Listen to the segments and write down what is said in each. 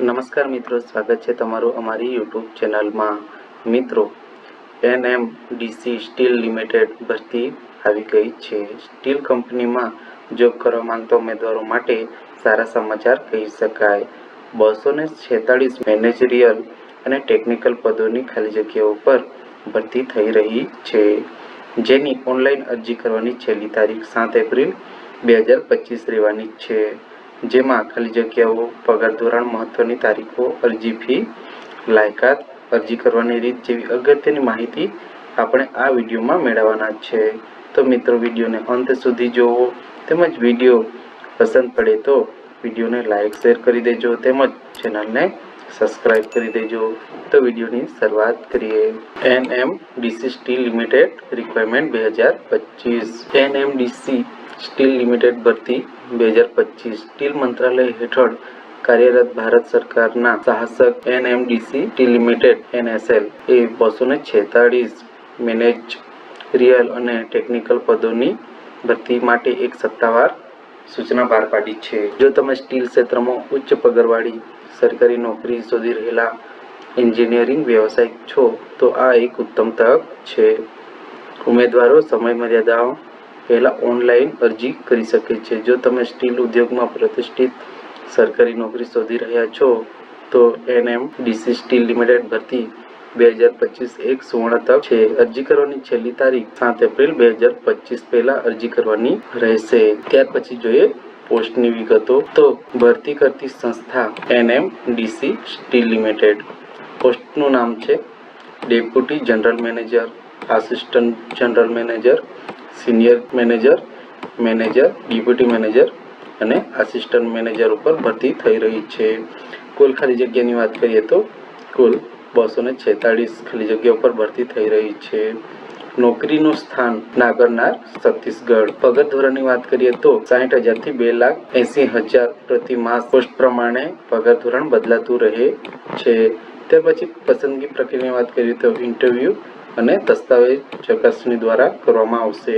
નમસ્કાર મિત્રો, સ્વાગત છે તમારું અમારી યુટ્યુબ ચેનલમાં. મિત્રો, એનએમડીસી સ્ટીલ લિમિટેડ ભરતી આવી ગઈ છે. સ્ટીલ કંપનીમાં જોબ કરવા માંગતા ઉમેદવારો માટે સારા સમાચાર કહી શકાય. બસો ને છેતાળીસ મેનેજરિયલ અને ટેકનિકલ પદોની ખાલી જગ્યાઓ પર ભરતી થઈ રહી છે. જેની ઓનલાઈન અરજી કરવાની છેલ્લી તારીખ સાત એપ્રિલ બે હજાર પચીસ રહેવાની છે. જેમાં ખાલી જગ્યાઓ, પગાર ધોરણ, મહત્વની તારીખો, અરજી ફી, લાયકાત, અરજી કરવાની રીત જેવી અગત્યની માહિતી આપણે આ વિડીયોમાં મેળવવાના છે. તો મિત્રો, વિડીયોને અંત સુધી જોવો તેમજ વીડિયો પસંદ પડે તો વિડીયોને લાઇક શેર કરી દેજો તેમજ ચેનલને સબસ્ક્રાઇબ કરી દેજો. તો વિડીયોની શરૂઆત કરીએ. N M DC steel limited requirement બે હજાર પચીસ. N M DC steel limited ભરતી બે હજાર પચીસ. સ્ટીલ મંત્રાલય હેઠળ કાર્યરત ભારત સરકારના સાહસક એનએમડીસી સ્ટીલ લિમિટેડ, એનએસએલ, એ બસો ને છેતાળીસ મેનેજરિયલ અને ટેકનિકલ પદોની ભરતી માટે એક સત્તાવાર સૂચના બહાર પાડી છે. જો તમે સ્ટીલ ક્ષેત્રમાં ઉચ્ચ પગારવાળી સરકારી નોકરી શોધી રહેલા એન્જિનિયરિંગ વ્યવસાયિક છો, તો આ એક ઉત્તમ તક છે. ઉમેદવારો સમય મર્યાદાઓ પહેલા ઓનલાઈન અરજી કરી શકે છે. જો તમે સ્ટીલ ઉદ્યોગમાં પ્રતિષ્ઠિત સરકારી નોકરી શોધી રહ્યા છો, તો એનએમ ડીસી સ્ટીલ લિમિટેડ ભરતી બે હજાર પચીસ એક સુવર્ણ તક છે. અરજી કરવાની છેલ્લી તારીખ સાત એપ્રિલ બે હજાર પચીસ પહેલા અરજી કરવાની રહેશે. ત્યાર પછી જોઈએ પોસ્ટની વિગતો. તો ભરતી કરતી સંસ્થા એનએમ ડીસી સ્ટીલ લિમિટેડ. પોસ્ટનું નામ છે deputy general manager, assistant general manager senior manager manager, deputy manager અને આસિસ્ટન્ટ મેનેજર ઉપર ભરતી થઈ રહી છે. કુલ ખાલી જગ્યાની વાત કરીએ તો કુલ બસો ને છેતાળીસ ખાલી જગ્યા ઉપર ભરતી થઈ રહી છે. નોકરીનું સ્થાન નાગરનાર, છત્તીસગઢ. પગાર ધોરણની વાત કરીએ તો સાહીઠ હજારથી બે લાખ એંસી હજાર પ્રતિ માસ પોસ્ટ પ્રમાણે પગાર ધોરણ બદલાતું રહે છે. ત્યાર પછી પસંદગી પ્રક્રિયાની વાત કરીએ તો ઇન્ટરવ્યૂ અને દસ્તાવેજ ચકાસણી દ્વારા કરવામાં આવશે.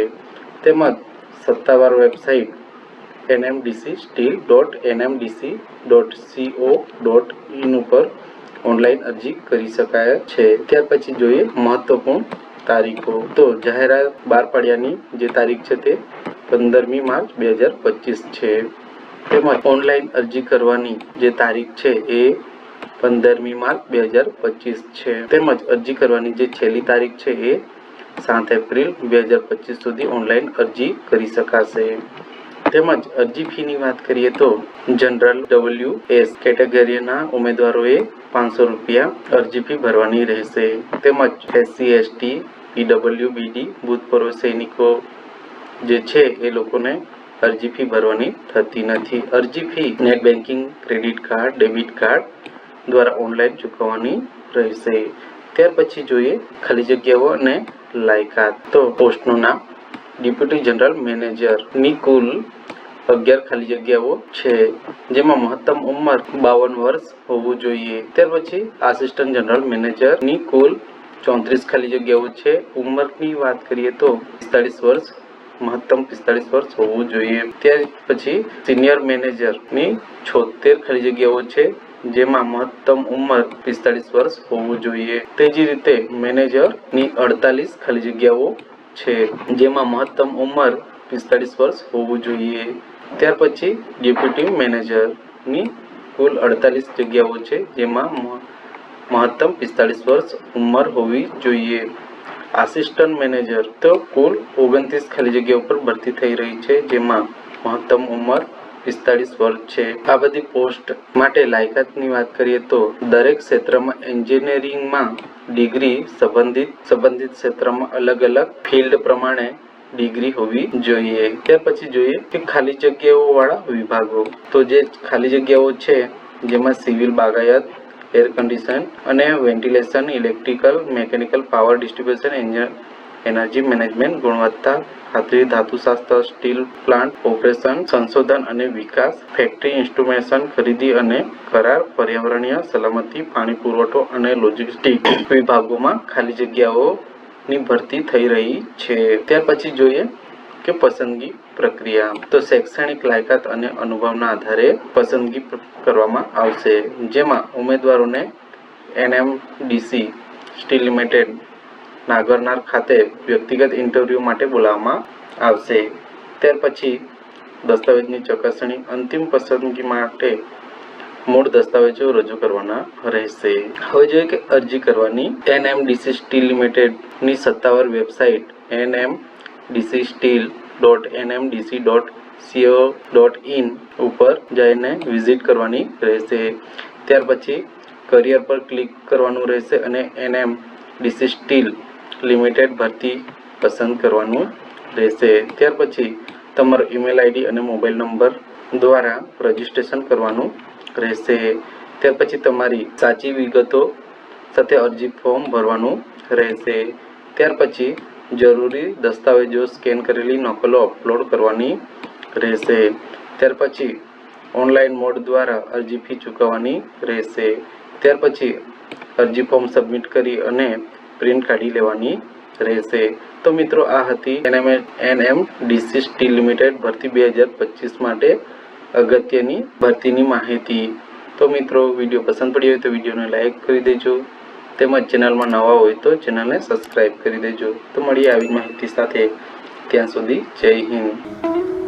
તેમજ સત્તાવાર website NMDC steel dot NMDC dot CO dot in ઉપર ઓનલાઈન અરજી કરી શકાય છે. ત્યાર પછી જોઈએ મહત્વપૂર્ણ તારીખો. તો જાહેરાત બહાર પાડ્યાની જે તારીખ છે તે પંદરમી માર્ચ બે હજાર પચીસ છે. તેમજ ઓનલાઈન અરજી કરવાની જે તારીખ છે એ પંદરમી માર્ચ બે હજાર પચીસ છે. તેમજ અરજી કરવાની જે છેલ્લી તારીખ છે એ સાત એપ્રિલ બે હજાર પચીસ સુધી ઓનલાઈન અરજી કરી શકાશે. તેમજ અરજી ફીની વાત કરીએ તો જનરલ ડબલ્યુ એસ કેટેગરીના ઉમેદવારોએ પાંચસો રૂપિયા અરજી ફી ભરવાની રહેશે. તેમજ એસસી, એસટી, પીડબલ્યુ, બીડી ભૂતપૂર્વ સૈનિકો જે છે એ લોકોને અરજી ફી ભરવાની થતી નથી. અરજી fee net banking credit card, debit card દ્વારા ઓનલાઈન ચૂકવવાની રહેશે. ત્યાર પછી જોઈએ ખાલી જગ્યાઓ અને લાયકાત. તો પોસ્ટનું નામ ડેપ્યુટી જનરલ મેનેજરની કુલ અગિયાર ખાલી જગ્યાઓ છે. જેમાં મહત્તમ ઉંમર બાવન વર્ષ હોવું જોઈએ. ત્યાર પછી આસિસ્ટન્ટ જનરલ મેનેજરની કુલ ચોત્રીસ ખાલી જગ્યાઓ છે. ઉંમરની વાત કરીએ તો પિસ્તાળીસ વર્ષ, મહત્તમ પિસ્તાળીસ વર્ષ હોવું જોઈએ. ત્યાર પછી સિનિયર મેનેજરની છોતેર ખાલી જગ્યાઓ છે. જેમાં મહત્તમ ઉંમર પિસ્તાળીસ વર્ષ હોવું જોઈએ. તે જ રીતે મેનેજરની અડતાલીસ ખાલી જગ્યાઓ છે, જેમાં મહત્તમ ઉંમર પિસ્તાળીસ વર્ષ હોવું જોઈએ. ત્યાર પછી ડેપ્યુટી મેનેજરની કુલ અડતાલીસ જગ્યાઓ છે, જેમાં મહત્તમ પિસ્તાળીસ વર્ષ ઉંમર હોવી જોઈએ. આસિસ્ટન્ટ મેનેજર તો કુલ ઓગણત્રીસ ખાલી જગ્યા ઉપર ભરતી થઈ રહી છે, જેમાં મહત્તમ ઉંમર પિસ્તાળીસ વર્ષ છે. આ બધી પોસ્ટ માટે લાયકાતની વાત કરીએ તો દરેક ક્ષેત્રમાં એન્જિનિયરિંગમાં ડિગ્રી સંબંધિત સંબંધિત ક્ષેત્રમાં અલગ અલગ ફિલ્ડ પ્રમાણે ડિગ્રી હોવી જોઈએ. ત્યાર પછી જોઈએ કે ખાલી જગ્યાઓ વાળા વિભાગો. તો જે ખાલી જગ્યાઓ છે, જેમાં સિવિલ, બાગાયત, એર કન્ડિશન અને ventilation, electrical, mechanical, power distribution engine energy management, ગુણવત્તા, ખાતરી, ધાતુશાસ્ત્ર, સ્ટીલ પ્લાન્ટ, ઓપરેશન, સંશોધન અને વિકાસ, ફેક્ટરી ઇન્સ્ટ્રુમેશન ખરીદી અને કરાર, પર્યાવરણીય સલામતી, પાણી પુરવઠો અને લોજિસ્ટિક વિભાગોમાં ખાલી જગ્યાઓની ભરતી થઈ રહી છે. ત્યાર પછી જોઈએ કે પસંદગી પ્રક્રિયા. તો શૈક્ષણિક લાયકાત અને અનુભવના આધારે પસંદગી કરવામાં આવશે. જેમાં ઉમેદવારોને એનએમડીસી, સ્ટીલ લિમિટેડ નાગરનાર ખાતે વ્યક્તિગત ઇન્ટરવ્યૂ માટે બોલાવવામાં આવશે. ત્યાર પછી દસ્તાવેજની ચકાસણી અંતિમ પસંદગી માટે મૂળ દસ્તાવેજો રજૂ કરવાના રહેશે. હવે જોઈએ કે અરજી કરવાની એનએમડીસી સ્ટીલ લિમિટેડની સત્તાવાર website NMDC steel dot NMDC dot CO dot in ઉપર જઈને વિઝિટ કરવાની રહેશે. ત્યાર પછી કરિયર પર ક્લિક કરવાનું રહેશે અને એનએમ ડીસી સ્ટીલ લિમિટેડ ભરતી પસંદ કરવાનું રહેશે. ત્યાર પછી તમારો ઈમેલ આઈડી અને મોબાઈલ નંબર દ્વારા રજિસ્ટ્રેશન કરવાનું રહેશે. ત્યાર પછી તમારી સાચી વિગતો સાથે અરજી ફોર્મ ભરવાનું રહેશે. ત્યાર પછી જરૂરી દસ્તાવેજો સ્કેન કરેલી નકલો અપલોડ કરવાની રહેશે. ત્યાર પછી ઓનલાઈન મોડ દ્વારા અરજી ફી ચૂકવવાની રહેશે. ત્યાર પછી અરજી ફોર્મ સબમિટ કરી અને પ્રિન્ટ કાઢી લેવાની રહેશે. તો મિત્રો, આ હતી NM NM DC steel limited ભરતી બે હજાર પચીસ માટે અગત્યની ભરતીની માહિતી. તો મિત્રો, વીડિયો પસંદ પડ્યો હોય તો વિડીયોને લાઇક કરી દેજો. તેમજ ચેનલમાં નવા હોય તો ચેનલને સબસ્ક્રાઈબ કરી દેજો. તો મળીએ આવી માહિતી સાથે. ત્યાં સુધી જય હિન્દ.